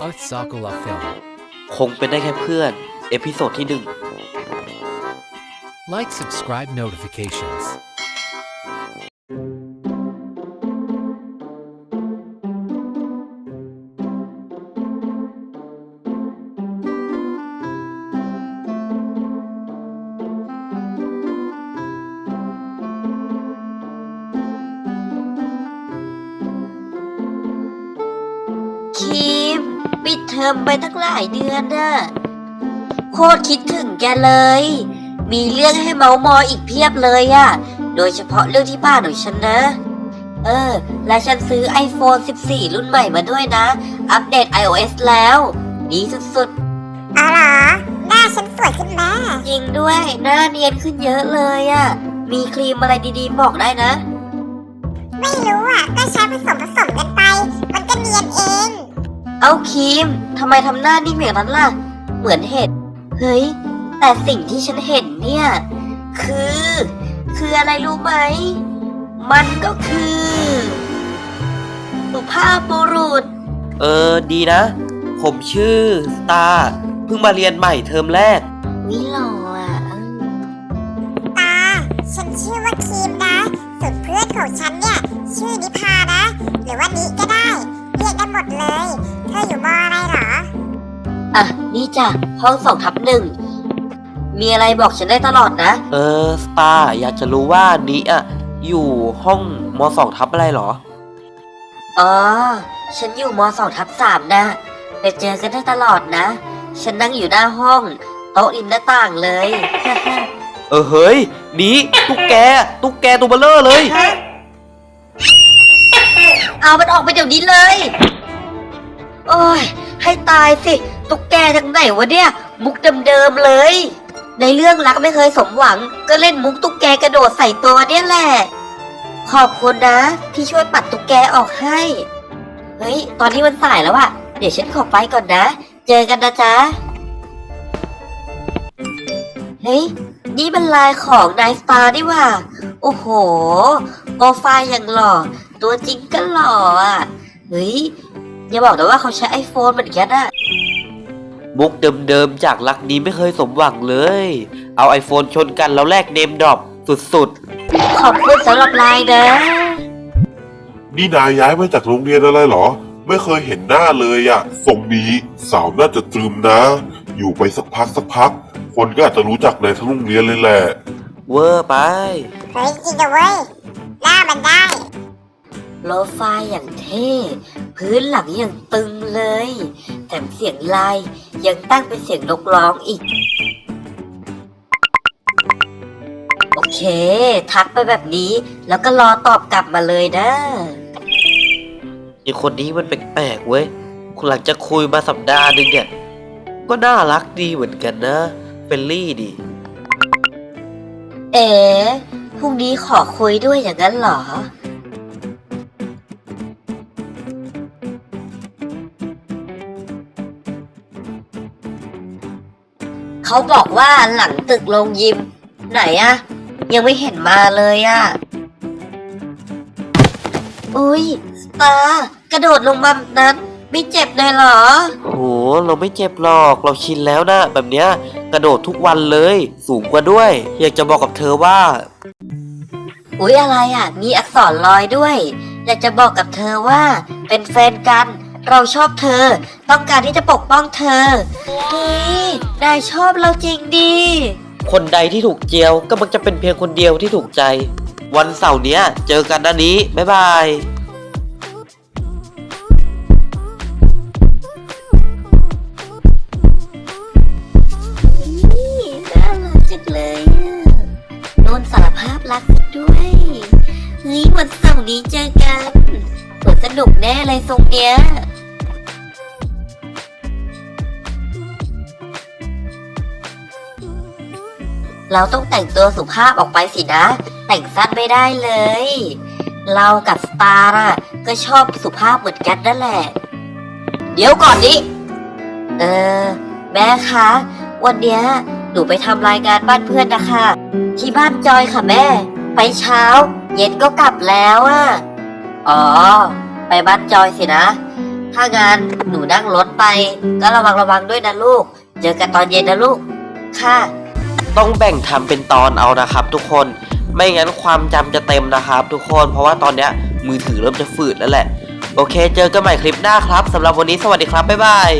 At Sakula Film. คงเป็นได้แค่เพื่อน เอพิโซดที่หนึ่ง Like, subscribe, notifications. ปิดเทอมไปตั้งหลายเดือนน่ะโคตรคิดถึงแกเลย มีเรื่องให้เมาส์มอยอีกเพียบเลยอะโดยเฉพาะเรื่องที่บ้านของฉันนะ เออ และฉันซื้อ iPhone 14 รุ่นใหม่มาด้วยนะ อัปเดต iOS แล้ว ดีสุดอ๋อเหรอ หน้าฉันสวยขึ้นแม่ๆจริงด้วย หน้าเนียนขึ้นเยอะเลยอะมีครีมอะไรดีๆบอกได้นะ ไม่รู้อะ ก็ใช้ผสมผสมกันไป มันก็เนียนเอง เอาครีมทำไมทำหน้านิ่งอย่างนั้นล่ะ เหมือนเห็ด เฮ้ย แต่สิ่งที่ฉันเห็นเนี่ย คือ คืออะไรรู้ไหม มันก็คือสุภาพบุรุษ เออ ดีนะ ผมชื่อสตาร์เพิ่งมาเรียนใหม่เทอมแรก วิหล่ออะตา ฉันชื่อว่าครีมนะส่วนเพื่อนของฉันเนี่ย ชื่อนิพานะ หรือว่านิก็ได้ เรียกได้หมดเลย อะ นี่จ้ะ ห้องสองทับหนึ่ง มีอะไรบอกฉันได้ตลอดนะ เออ สตาร์อยากจะรู้ว่านี้อะ อยู่ห้องมสองทับอะไรเหรอ อ๋อ ฉันอยู่มสองทับสามนะไปเจอกันได้ตลอดนะ ฉันนั่งอยู่หน้าห้องโต๊ะริมหน้าต่างเลย เออเฮ้ยนี้ตุ๊กแก ตุ๊กแกตัวเบลเลอร์เลย เอามันออกไปเดี๋ยวนี้เลย โอ้ย ให้ตายสิ ตุ๊กแกทางไหนวะเนี่ย มุกเดิมๆเลย ในเรื่องรักไม่เคยสมหวัง ก็เล่นมุกตุ๊กแกกระโดดใส่ตัวเนี่ยแหละ ขอบคุณนะ ที่ช่วยปัดตุ๊กแกออกให้ เฮ้ย ตอนนี้มันสายแล้วอะเดี๋ยวฉันขอไปก่อนนะ เจอกันนะจ๊ะ เฮ้ย นี่มันลายของนายสตาร์นี่ว่า โอ้โหโปรไฟล์อย่างหล่อ ตัวจริงก็หล่ออะ เฮ้ย อย่าบอกนะว่าเขาใช้ไอโฟนเหมือนกันอะมุกเดิมๆจากรักนี้ไม่เคยสมหวังเลย เอาไอโฟนชนกันแล้วแลกเนมดรอปสุดขอบคุณสำหรับไลน์นะนี่นายย้ายมาจากโรงเรียนอะไรเหรอ ไม่เคยเห็นหน้าเลยอะทรงนี้สาวน่าจะตรึมนะ อยู่ไปสักพักสักพัก คนก็อาจจะรู้จักในทั้งโรงเรียนเลยแหละ ๆ เวอร์ไป เฮ้ยจริงนะเว้ยหน้ามันได้ โลไฟล์อย่างเท่ พื้นหลังอย่างตึงเลย แถมเสียงไลน์ยังตั้งเป็นเสียงนกร้องอีก โอเค ทักไปแบบนี้ แล้วก็รอตอบกลับมาเลยนะไอคนนี้มันแปลกๆเว้ยคุณหลังจะคุยมาสัปดาห์หนึงเนี่ย ก็น่ารักดีเหมือนกันนะเฟลลี่ดีเอ๋พรุ่งนี้ขอคุยด้วยอย่างนั้นเหรอ เขาบอกว่าหลังตึกลงยิม ไหนอะยังไม่เห็นมาเลยอะอุ้ยสตาร์กระโดดลงมาแบบนั้น ไม่เจ็บเลยเหรอ โห เราไม่เจ็บหรอก เราชินแล้วนะ แบบเนี้ยกระโดดทุกวันเลย สูงกว่าด้วย อยากจะบอกกับเธอว่า อุ๊ยอะไรอะมีอักษรลอยด้วย อยากจะบอกกับเธอว่าเป็นแฟนกัน เราชอบเธอ ต้องการที่จะปกป้องเธอเฮ้ยนายชอบเราจริงดิ คนใดที่ถูกเจียวก็มักจะเป็นเพียงคนเดียวที่ถูกใจ วันเสาร์เนี้ย เจอกันนะนี้ บ๊ายบายนี่น่ารักจังเลยอะโดนสารภาพรักซะด้วยเฮ้ยวันเสาร์นี้เจอกันสวนสนุกแน่เลยทรงเนี้ย เราต้องแต่งตัวสุภาพออกไปสินะ แต่งสั้นไม่ได้เลย เรากับสตาร์อะก็ชอบสุภาพเหมือนกันนั่นแหละ เดี๋ยวก่อนดิเออ แม่คะ วันเนี้ยหนูไปทำรายงานบ้านเพื่อนนะคะ ที่บ้านจอยค่ะแม่ ไปเช้า เย็นก็กลับแล้วอะอ๋อ ไปบ้านจอยสินะ ถ้างานหนูนั่งรถไป ก็ระวังระวังด้วยนะลูก เจอกันตอนเย็นนะลูก ค่ะ ต้องแบ่งทำเป็นตอนเอานะครับ ทุกคนไม่งั้นความจำจะเต็มนะครับ ทุกคนเพราะว่าตอนเนี้ยมือถือเริ่มจะฝืดแล้วแหละ โอเค เจอกันใหม่คลิปหน้าครับสำหรับวันนี้สวัสดีครับบ๊ายบาย